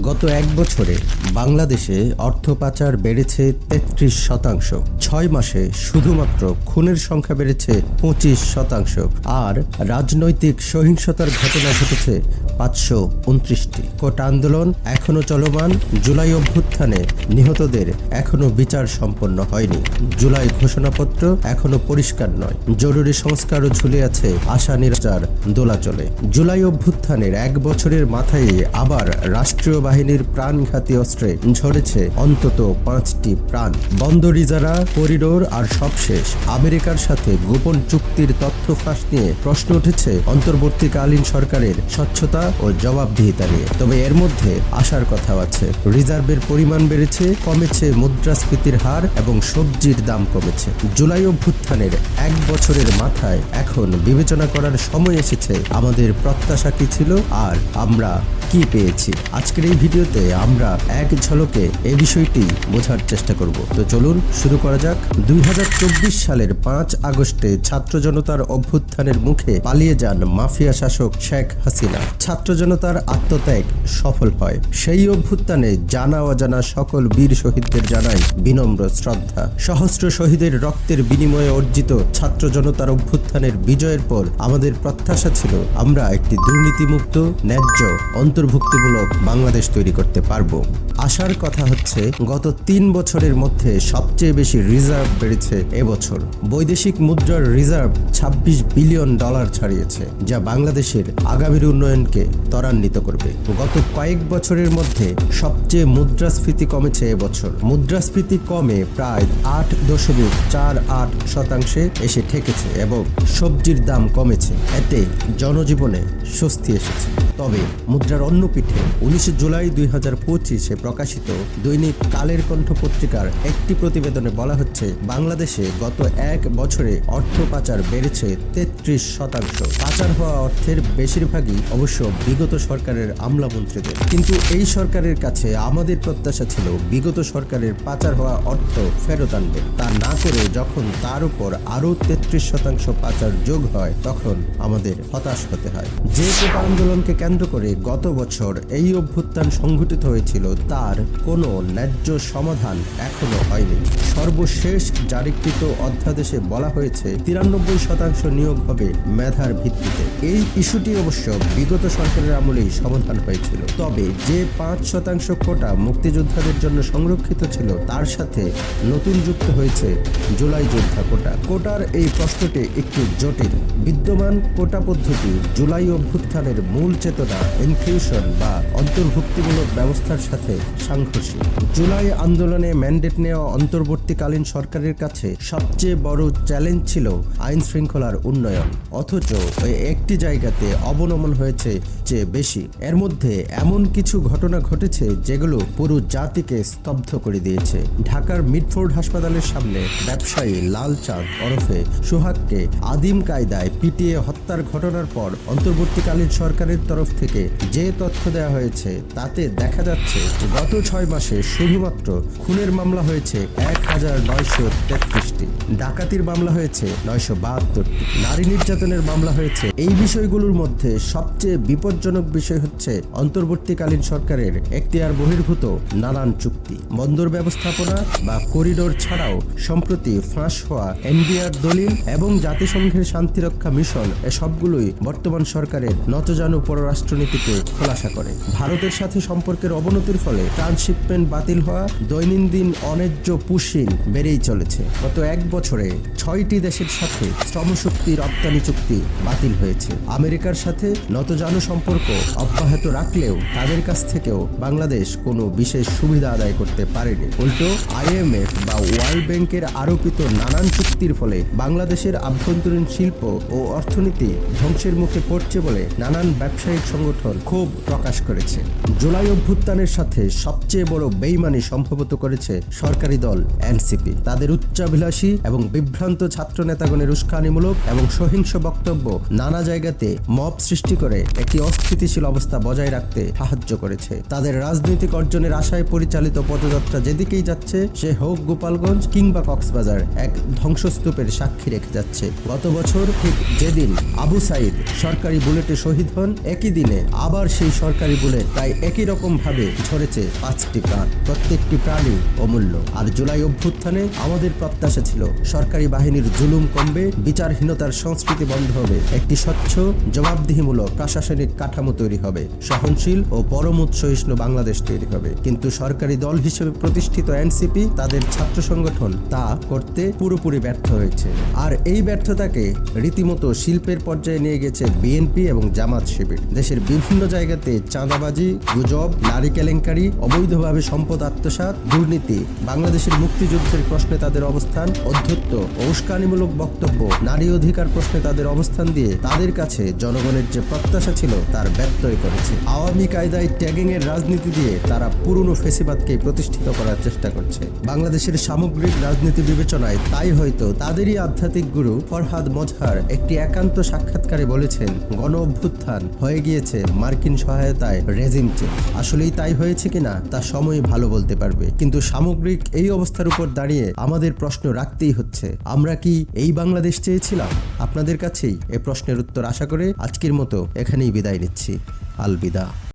গত এক বছরে বাংলাদেশে অর্থ পাচার বেড়েছে তেত্রিশ শতাংশ। ছয় মাসে শুধুমাত্র খুনের সংখ্যা বেড়েছে পঁচিশ শতাংশ। আর রাজনৈতিক সহিংসতার ঘটনা ঘটেছে পাঁচশো উনত্রিশটি। কোট আন্দোলন এখনও চলমান। জুলাই অভ্যুত্থানে নিহতদের এখনও বিচার সম্পন্ন হয়নি। জুলাই ঘোষণাপত্র এখনও পরিষ্কার নয়। জরুরি সংস্কারও ঝুলে আছে আশা নিরাচার দোলাচলে। জুলাই অভ্যুত্থানের এক বছরের মাথায় আবার রাষ্ট্রীয় বাহিনীর প্রাণঘাতী অস্ত্রে ঝরেছে অন্তত পাঁচটি প্রাণ। বন্দর ইজারা করিডোর আর সবশেষ আমেরিকার সাথে গোপন চুক্তির তথ্য ফাঁস নিয়ে প্রশ্ন উঠেছে অন্তর্বর্তীকালীন সরকারের স্বচ্ছতা ও জবাবদিহিতা নিয়ে। তবে এর মধ্যে আসার কথাও আছে। রিজার্ভের পরিমাণ বেড়েছে, কমেছে মুদ্রাস্ফীতির হার এবং সবজির দাম কমেছে। জুলাই অভ্যুত্থানের এক বছরের মাথায় এখন বিবেচনা করার সময় এসেছে। আমাদের প্রত্যাশা কি ছিল? আর আমরা কি পেয়েছি? আজকের এই ভিডিওতে আমরা এক ঝলকে এই বিষয়টি বোঝার চেষ্টা করব। তো চলুন শুরু করা যাক। দুই হাজার চব্বিশ সালের পাঁচ আগস্টে ছাত্র জনতার অভ্যুত্থানের মুখে পালিয়ে যান মাফিয়া শাসক শেখ হাসিনা। ছাত্র জনতার আত্মত্যাগ সফল হয়। সেই অভ্যুত্থানে জানা অজানা সকল বীর শহীদদের জানাই বিনম্র শ্রদ্ধা। সহস্র শহীদের রক্তের বিনিময়ে অর্জিত ছাত্র জনতার অভ্যুত্থানের বিজয়ের পর আমাদের প্রত্যাশা ছিল, আমরা একটি দুর্নীতিমুক্ত, ন্যায্য অন্তর্ভুক্তিমূলক বাংলাদেশ তৈরি করতে পারব। আশার কথা হচ্ছে, গত তিন বছরের মধ্যে সবচেয়ে বেশি রিজার্ভ বেড়েছে এবছর। বৈদেশিক মুদ্রার রিজার্ভ ২৬ বিলিয়ন ডলার ছাড়িয়েছে, যা বাংলাদেশের আগামীর উন্নয়নকে ত্বরান্বিত করবে। গত কয়েক বছরের মধ্যে সবচেয়ে মুদ্রাস্ফীতি কমেছে এবছর। মুদ্রাস্ফীতি কমে প্রায় আট দশমিক চার আট শতাংশে এসে ঠেকেছে এবং সবজির দাম কমেছে। এতে জনজীবনে স্বস্তি এসেছে। তবে মুদ্রার অন্য পিঠে উনিশে জুলাই দুই হাজার পঁচিশে প্রকাশিত দৈনিক কালের কণ্ঠ পত্রিকার একটি প্রতিবেদনে বলা হচ্ছে, বাংলাদেশে গত এক বছরে অর্থ পাচার বেড়েছে তেত্রিশ শতাংশ। পাচার হওয়া অর্থের বেশিরভাগই অবশ্য বিগত সরকারের আমলামন্ত্রীদের। কিন্তু এই সরকারের কাছে আমাদের প্রত্যাশা ছিল বিগত সরকারের পাচার হওয়া অর্থ ফেরত আনবে। তা না করে যখন তার উপর আরও তেত্রিশ শতাংশ পাচার যোগ হয়, তখন আমাদের হতাশ হতে হয়। যে কোটা আন্দোলনকে কেন্দ্র করে গত বছর এই অভ্যুত্থান সংঘটিত হয়েছিল তার কোনো ন্যায্য সমাধান এখনও হয়নি। সর্বশেষ জারিকৃত অধ্যাদেশে বলা হয়েছে, তিরানব্বই শতাংশ নিয়োগ হবে মেধার ভিত্তিতে। এই ইস্যুটি অবশ্য বিগত সরকারের আমলেই সমাধান হয়েছিল। তবে যে পাঁচ শতাংশ কোটা মুক্তিযোদ্ধাদের জন্য সংরক্ষিত ছিল, তার সাথে নতুন যুক্ত হয়েছে জুলাই যোদ্ধা কোটা। কোটার এই প্রশ্নটি একটু জটিল। বিদ্যমান কোটা পদ্ধতি জুলাই অভ্যুত্থানের মূল চেতনা ইনক্লুশন বা অন্তর্ভুক্তিমূলক ব্যবস্থার সাথে সাংঘর্ষিক। জুলাই আন্দোলনে ম্যান্ডেট নেওয়া অন্তর্বর্তীকালীন সরকারের কাছে সবচেয়ে বড় চ্যালেঞ্জ ছিল আইন শৃঙ্খলার উন্নয়ন। অথচ ওই একটি জায়গাতে অবনমন হয়েছে যে বেশি। এর মধ্যে এমন কিছু ঘটনা ঘটেছে যেগুলো পুরো জাতিকে স্তব্ধ করে দিয়েছে। ঢাকার মিডফোর্ড হাসপাতালের সামনে ব্যবসায়ী লাল চাঁদ ওরফে সোহাগকে আদিম কায়দায় পিটিয়ে হত্যার ঘটনার পর অন্তর্বর্তীকালীন সরকারের তরফ থেকে যে তথ্য দেওয়া হয়েছে তাতে দেখা যাচ্ছে গত ছয় মাসে শুধুমাত্র খুনের মামলা হয়েছে এক হাজার নয়শো তেত্রিশটি। ডাকাতির মামলা হয়েছে নয়শো বাহাত্তরটি। নারী নির্যাতনের মামলা হয়েছে। এই বিষয়গুলোর মধ্যে সবচেয়ে বিপজ্জনক বিষয় হচ্ছে অন্তর্বর্তীকালীন সরকারের এখতিয়ার বহির্ভূত নানান চুক্তি। বন্দর ব্যবস্থাপনা বা করিডোর ছাড়াও সম্প্রতি ফাঁস হওয়া এনডিআর দলিল এবং জাতিসংঘের শান্তিরক্ষা মিশন এসবগুলোই বর্তমান সরকারের নতজানু পররাষ্ট্রনীতিকে খোলাসা করে। ভারতের সাথে সম্পর্কের অবনতির ফলে ট্রান্সশিপমেন্ট বাতিল হওয়া দৈনন্দিন অন্যায্য পুশিন বেড়েই চলেছে। গত এক বছরে ছয়টি দেশের সাথে শ্রমশক্তি রপ্তানি চুক্তি বাতিল হয়েছে। আমেরিকার সাথে নতজানু সম্পর্ক অব্যাহত রাখলেও তাদের কাছ থেকেও বাংলাদেশ কোনো বিশেষ সুবিধা আদায় করতে পারেনি। উল্টো, আইএমএফ বা ওয়ার্ল্ড ব্যাংকের আরোপিত নানান চুক্তির ফলে বাংলাদেশের আভ্যন্তরীণ শিল্প ও অর্থনীতি ধ্বংসের মুখে পড়ছে বলে নানান ব্যবসায়িক সংগঠন ক্ষোভ প্রকাশ করেছে। জুলাই অভ্যুত্থানের সাথে সবচেয়ে বড় বেইমানি সম্ভবত করেছে সরকারি দল এনসিপি। তাদের উচ্চাভিলাষী এবং বিভ্রান্ত ছাত্র নেতাগণের উস্কানিমূলক এবং সহিংস বক্তব্য নানা জায়গাতে মব সৃষ্টি করে একটি অস্থিতিশীল অবস্থা বজায় রাখতে সাহায্য করেছে। তাদের রাজনৈতিক অর্জনের আশায় পরিচালিত পদযাত্রা যেদিকেই যাচ্ছে, সে হোক গোপালগঞ্জ কিংবা কক্সবাজার এক ধ্বংসস্তূপের সাক্ষী রেখে যাচ্ছে। গত বছর ঠিক যেদিন আবু সাইদ সরকারি বুলেটে শহীদ হন, একই দিনে আবার সেই সরকারি বুলেট তাই একই রকম ভাবে ঝরেছে পাঁচটি প্রাণ, প্রত্যেকটি প্রাণী অমূল্য। আর জুলাই অভ্যুত্থানে আমাদের প্রত্যাশা ছিল, সরকারি বাহিনীর জুলুম কমবে, বিচারহীনতার সংস্কৃতি বন্ধ হবে, একটি স্বচ্ছ, জবাবদিহিমূলক, প্রশাসনিক কাঠামো তৈরি হবে, সহনশীল ও পরম সহিষ্ণু বাংলাদেশ তৈরি হবে। কিন্তু সরকারি দল হিসেবে প্রতিষ্ঠিত এনসিপি, তাদের ছাত্র সংগঠন, তা করতে পুরোপুরি ব্যর্থ হয়েছে। আর এই ব্যর্থতাকে রীতিমতো শিল্পের পর্যায়ে নিয়ে গেছে বিএনপি এবং জামাত শিবির। দেশের বিভিন্ন জায়গাতে চাঁদাবাজি, গুজব, নারী কেলেঙ্কারি অবৈধভাবে সম্পদ আত্মসাৎ, দুর্নীতি, বাংলাদেশের মুক্তিযুদ্ধের প্রশ্নে তাদের অবস্থান, অধ্যত্ত ও উস্কানিমূলক বক্তব্য, নারী অধিকার প্রশ্নে তাদের অবস্থান দিয়ে তাদের কাছে জনগণের যে প্রত্যাশা ছিল তার ব্যত্যয় করেছে। আওয়ামী কায়দায় ট্যাগিং এর রাজনীতি দিয়ে তারা পুরনো ফেসিবাদকে প্রতিষ্ঠিত করার চেষ্টা করছে। বাংলাদেশের সামগ্রিক রাজনীতি বিবেচনায় তাই হয়তো তাদেরই আধ্যাত্মিক গুরু ফরহাদ মজহার একটি একান্ত সাক্ষাৎকারে বলেছেন গণ অভ্যুত্থান হয়ে গিয়েছে মার্কিন সহায়তায় রেজিম চেঞ্জ। আসলেই তাই হয়েছে কিনা তা সময় ভালো বলতে পারবে। কিন্তু সামগ্রিক এই অবস্থার উপর দাঁড়িয়ে আমাদের প্রশ্ন রাখতেই হচ্ছে, আমরা কি এই বাংলাদেশ চেয়েছিলাম? আপনাদের কাছেই এ প্রশ্নের উত্তর আশা করে আজকের মতো এখানেই বিদায় নিচ্ছি। আলবিদা।